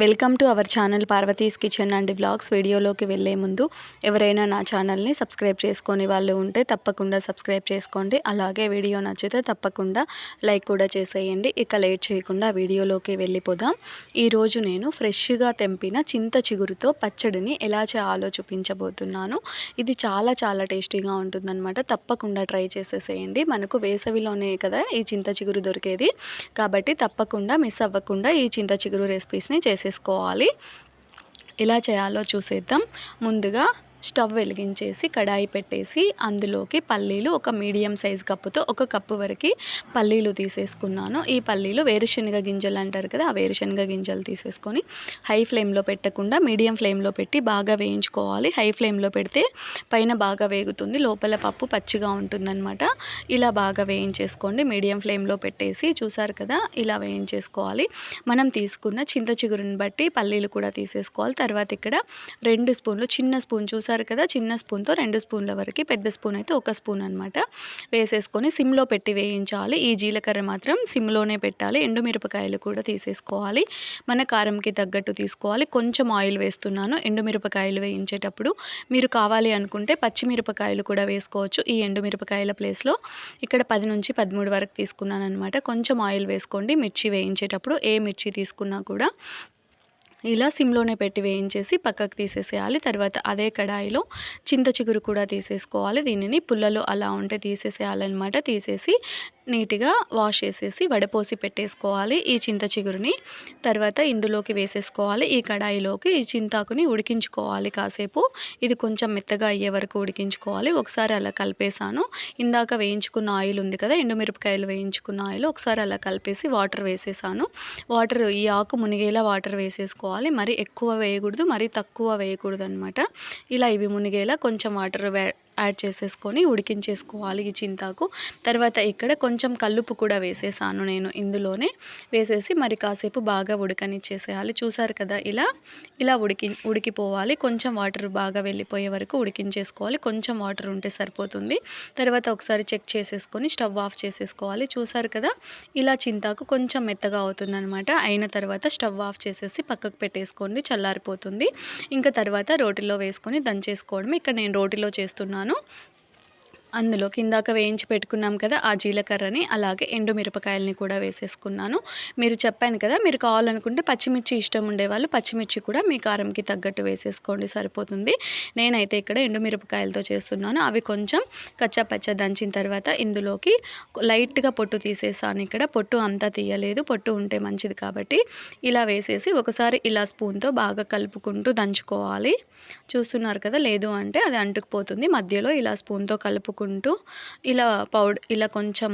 Welcome to our channel Parvathi's kitchen and blogs వీడియోలోకి వెళ్ళే ముందు ఎవరైనా నా ఛానల్ని సబ్స్క్రైబ్ చేసుకొని వాళ్ళు ఉంటే తప్పకుండా సబ్స్క్రైబ్ చేసుకోండి. అలాగే వీడియో నచ్చితే తప్పకుండా లైక్ కూడా చేసేయండి. ఇక లేట్ చేయకుండా వీడియోలోకి వెళ్ళిపోదాం. ఈరోజు నేను ఫ్రెష్గా తెంపిన చింత చిగురుతో పచ్చడిని ఎలా చేయాలో చూపించబోతున్నాను. ఇది చాలా చాలా టేస్టీగా ఉంటుందన్నమాట. తప్పకుండా ట్రై చేసేసేయండి. మనకు వేసవిలోనే కదా ఈ చింత చిగురు దొరికేది. కాబట్టి తప్పకుండా మిస్ అవ్వకుండా ఈ చింత చిగురు రెసిపీస్ని చేసే చేసేసుకోవాలి ఎలా చేయాలో చూసేద్దాం. ముందుగా స్టవ్ వెలిగించేసి కడాయి పెట్టేసి అందులోకి పల్లీలు ఒక మీడియం సైజ్ కప్పుతో ఒక కప్పు వరకు పల్లీలు తీసేసుకున్నాను. ఈ పల్లీలు వేరుశనగ గింజలు అంటారు కదా ఆ వేరుశనగ గింజలు తీసేసుకొని హై ఫ్లేమ్లో పెట్టకుండా మీడియం ఫ్లేమ్లో పెట్టి బాగా వేయించుకోవాలి. హై ఫ్లేమ్లో పెడితే పైన బాగా వేగుతుంది లోపల పప్పు పచ్చిగా ఉంటుందన్నమాట. ఇలా బాగా వేయించేసుకోండి. మీడియం ఫ్లేమ్లో పెట్టేసి చూసారు కదా ఇలా వేయించేసుకోవాలి. మనం తీసుకున్న చింత చిగురుని బట్టి పల్లీలు కూడా తీసేసుకోవాలి. తర్వాత ఇక్కడ రెండు స్పూన్లు చిన్న స్పూన్ చూసారు? చూసారు కదా చిన్న స్పూన్తో రెండు స్పూన్ల వరకు పెద్ద స్పూన్ అయితే ఒక స్పూన్ అనమాట వేసేసుకొని సిమ్లో పెట్టి వేయించాలి. ఈ జీలకర్ర మాత్రం సిమ్లోనే పెట్టాలి. ఎండుమిరపకాయలు కూడా తీసేసుకోవాలి. మన కారంకి తగ్గట్టు తీసుకోవాలి. కొంచెం ఆయిల్ వేస్తున్నాను. ఎండుమిరపకాయలు వేయించేటప్పుడు మీరు కావాలి అనుకుంటే పచ్చిమిరపకాయలు కూడా వేసుకోవచ్చు. ఈ ఎండుమిరపకాయల ప్లేస్లో ఇక్కడ పది నుంచి పదమూడు వరకు తీసుకున్నాను అనమాట కొంచెం ఆయిల్ వేసుకోండి. మిర్చి వేయించేటప్పుడు ఏ మిర్చి తీసుకున్నా కూడా ఇలా సిమ్లోనే పెట్టి వేయించేసి పక్కకు తీసేసేయాలి. తర్వాత అదే కడాయిలో చింత చిగురు కూడా తీసేసుకోవాలి. దీనిని పుల్లలు అలా ఉంటే తీసేసేయాలన్నమాట. తీసేసి నీట్గా వాష్ చేసేసి వడపోసి పెట్టేసుకోవాలి ఈ చింత చిగురుని. తర్వాత ఇందులోకి వేసేసుకోవాలి. ఈ కడాయిలోకి ఈ చింతాకుని ఉడికించుకోవాలి కాసేపు. ఇది కొంచెం మెత్తగా అయ్యే వరకు ఉడికించుకోవాలి. ఒకసారి అలా కలిపేసాను ఇందాక వేయించుకున్న ఆయిల్ ఉంది కదా ఎండుమిరపకాయలు వేయించుకున్న ఆయిల్ ఒకసారి అలా కలిపేసి వాటర్ వేసేసాను. వాటర్ ఈ ఆకు మునిగేలా వాటర్ వేసేసుకోవాలి. మరి ఎక్కువ వేయకూడదు మరి తక్కువ వేయకూడదు అనమాట ఇలా ఇవి మునిగేలా కొంచెం వాటర్ యాడ్ చేసేసుకొని ఉడికించేసుకోవాలి ఈ చింతాకు. తర్వాత ఇక్కడ కొంచెం కల్లుపు కూడా వేసేసాను నేను ఇందులోనే. వేసేసి మరి కాసేపు బాగా ఉడకనిచ్చేసేయాలి. చూసారు కదా ఇలా ఇలా ఉడికి ఉడికిపోవాలి. కొంచెం వాటర్ బాగా వెళ్ళిపోయే వరకు ఉడికించేసుకోవాలి. కొంచెం వాటర్ ఉంటే సరిపోతుంది. తర్వాత ఒకసారి చెక్ చేసేసుకొని స్టవ్ ఆఫ్ చేసేసుకోవాలి. చూసారు కదా ఇలా చింతాకు కొంచెం మెత్తగా అవుతుందనమాట అయిన తర్వాత స్టవ్ ఆఫ్ చేసేసి పక్కకు పెట్టేసుకోండి. చల్లారిపోతుంది. ఇంకా తర్వాత రోటిలో వేసుకొని దంచేసుకోవడం ఇక్కడ నేను రోటిలో చేస్తున్నాను. no。అందులో కిందాక వేయించి పెట్టుకున్నాం కదా ఆ జీలకర్రని అలాగే ఎండు మిరపకాయలని కూడా వేసేసుకున్నాను. మీరు చెప్పాను కదా మీరు కావాలనుకుంటే పచ్చిమిర్చి ఇష్టం ఉండేవాళ్ళు పచ్చిమిర్చి కూడా మీ కారంకి తగ్గట్టు వేసేసుకోండి సరిపోతుంది. నేనైతే ఇక్కడ ఎండు మిరపకాయలతో చేస్తున్నాను. అవి కొంచెం కచ్చా పచ్చ దంచిన తర్వాత ఇందులోకి లైట్గా పొట్టు తీసేసాను ఇక్కడ. పొట్టు అంతా తీయలేదు పొట్టు ఉంటే మంచిది కాబట్టి ఇలా వేసేసి ఒకసారి ఇలా స్పూన్తో బాగా కలుపుకుంటూ దంచుకోవాలి. చూస్తున్నారు కదా లేదు అంటే అది అంటుకుపోతుంది. మధ్యలో ఇలా స్పూన్తో కలుపుకుంటూ ఇలా పౌడర్ ఇలా కొంచెం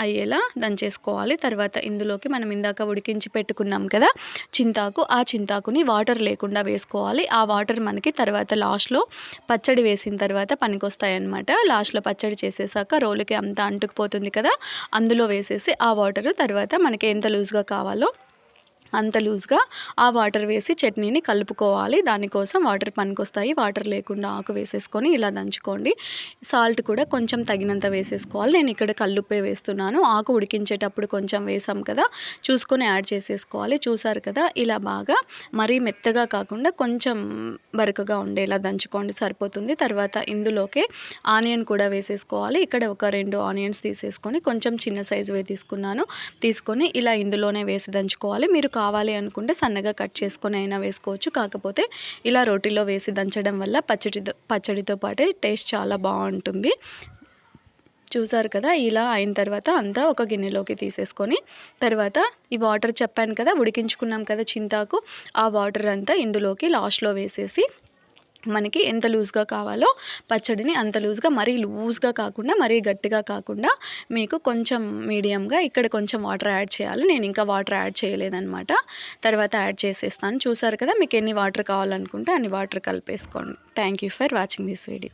అయ్యేలా దంచేసుకోవాలి. తర్వాత ఇందులోకి మనం ఇందాక ఉడికించి పెట్టుకున్నాం కదా చింతాకు ఆ చింతాకుని వాటర్ లేకుండా వేసుకోవాలి. ఆ వాటర్ మనకి తర్వాత లాస్ట్లో పచ్చడి వేసిన తర్వాత పనికొస్తాయన్నమాట. లాస్ట్లో పచ్చడి చేసేసాక రోలుకి అంతా అంటుకుపోతుంది కదా అందులో వేసేసి ఆ వాటర్ తర్వాత మనకి ఎంత లూజ్గా కావాలో అంత లూజ్గా ఆ వాటర్ వేసి చట్నీని కలుపుకోవాలి. దానికోసం వాటర్ పనికొస్తాయి. వాటర్ లేకుండా ఆకు వేసేసుకొని ఇలా దంచుకోండి. సాల్ట్ కూడా కొంచెం తగినంత వేసేసుకోవాలి. నేను ఇక్కడ కల్లుప్పే వేస్తున్నాను. ఆకు ఉడికించేటప్పుడు కొంచెం వేసాం కదా చూసుకొని యాడ్ చేసేసుకోవాలి. చూసారు కదా ఇలా బాగా మరీ మెత్తగా కాకుండా కొంచెం బరకగా ఉండేలా దంచుకోండి. సరిపోతుంది. తర్వాత ఇందులోకే ఆనియన్ కూడా వేసేసుకోవాలి. ఇక్కడ ఒక రెండు ఆనియన్స్ తీసేసుకొని కొంచెం చిన్న సైజువే తీసుకున్నాను. తీసుకొని ఇలా ఇందులోనే వేసి దంచుకోవాలి. మీరు కావాలి అనుకుంటే సన్నగా కట్ చేసుకొని అయినా వేసుకోవచ్చు. కాకపోతే ఇలా రోటీలో వేసి దంచడం వల్ల పచ్చడితో పచ్చడితో పాటే టేస్ట్ చాలా బాగుంటుంది. చూసారు కదా ఇలా అయిన తర్వాత అంతా ఒక గిన్నెలోకి తీసేసుకొని తర్వాత ఈ వాటర్ చెప్పాను కదా ఉడికించుకున్నాం కదా చింతాకు ఆ వాటర్ అంతా ఇందులోకి లాస్ట్లో వేసేసి మనకి ఎంత లూజ్గా కావాలో పచ్చడిని అంత లూజ్గా మరీ లూజ్గా కాకుండా మరీ గట్టిగా కాకుండా మీకు కొంచెం మీడియంగా ఇక్కడ కొంచెం వాటర్ యాడ్ చేయాలి. నేను ఇంకా వాటర్ యాడ్ చేయలేదన్నమాట. తర్వాత యాడ్ చేసేస్తాను. చూసారు కదా మీకు ఎన్ని వాటర్ కావాలనుకుంటే అన్ని వాటర్ కలిపేసుకోండి. Thank you for watching this video.